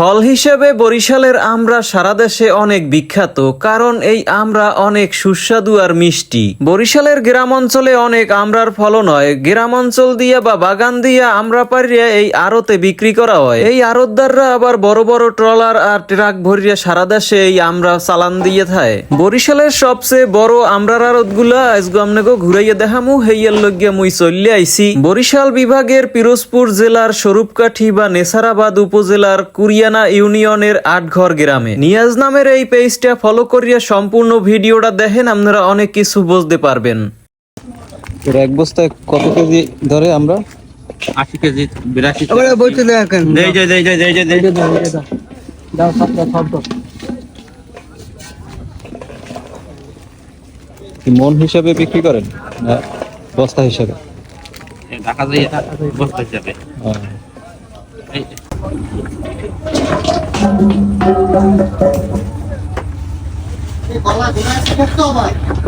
ফল হিসেবে বরিশালের আমরা সারা দেশে অনেক বিখ্যাত, কারণ এই আমরা অনেক সুস্বাদু আর মিষ্টি। বরিশালের গ্রাম অঞ্চলে অনেক আমরার ফলন হয় গ্রাম অঞ্চল দিয়া বা বাগান দিয়া আমরা পারিয়া এই আড়তে বিক্রি করা হয়। এই আড়তদাররা আবার বড় বড় ট্রলার আর ট্রাক ভরিয়া সারা দেশে এই আমরা চালান দিয়ে থাকে বরিশালের সবচেয়ে বড় আমরার আড়তগুলা আজগো আমনেগো ঘুরাইয়া দেখামু, হেইয়ার লগ্যা মুই চললে আইছি। বরিশাল বিভাগের পিরোজপুর জেলার স্বরূপকাঠি বা নেসারাবাদ উপজেলার কুরিয়ানা ইউনিয়নের আটঘর গ্রামে। নিয়াজ নামের এই পেজটা ফলো করিয়া সম্পূর্ণ ভিডিওটা দেখেন আপনারা অনেক কিছু বুঝতে পারবেন। এক বস্তায় কত কেজি ধরে আমরা? আশি কেজি বিরাশি বলতে দেখেন মন হিসাবে বিক্রি করেন না বস্তা হিসাবে? ঢাকা যাই বসতে যাবে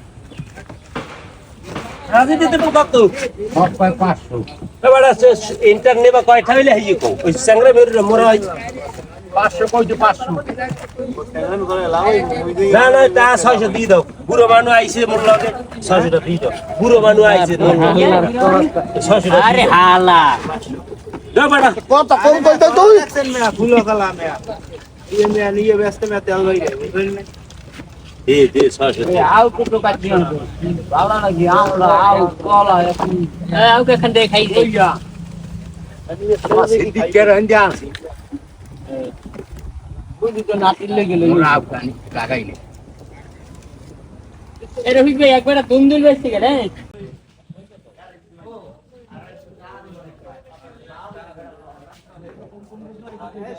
সব পায় পাঁচশো এবার আছে ইন্টারনে বা কয়টা হইলে হাইয়ে কো? ওই স্যাংরে বের মোরা হয়। পাঁচশো কইতে পাঁচশো। না না তা ছয়শো দিয়ে দাও। বুড়ো মানুষ আইছে মোর লগে। ছয়শোটা দিয়ে দাও। বুড়ো মানুষ আইছে ছয়শোটা আরে হালা কত কম কইতে তুই? ফুলো কালা মেয়া ইয়ে মেয়া নিয়ে ব্যস্ত মেয়া তেল লই একবার দুল বেচতে গেলে?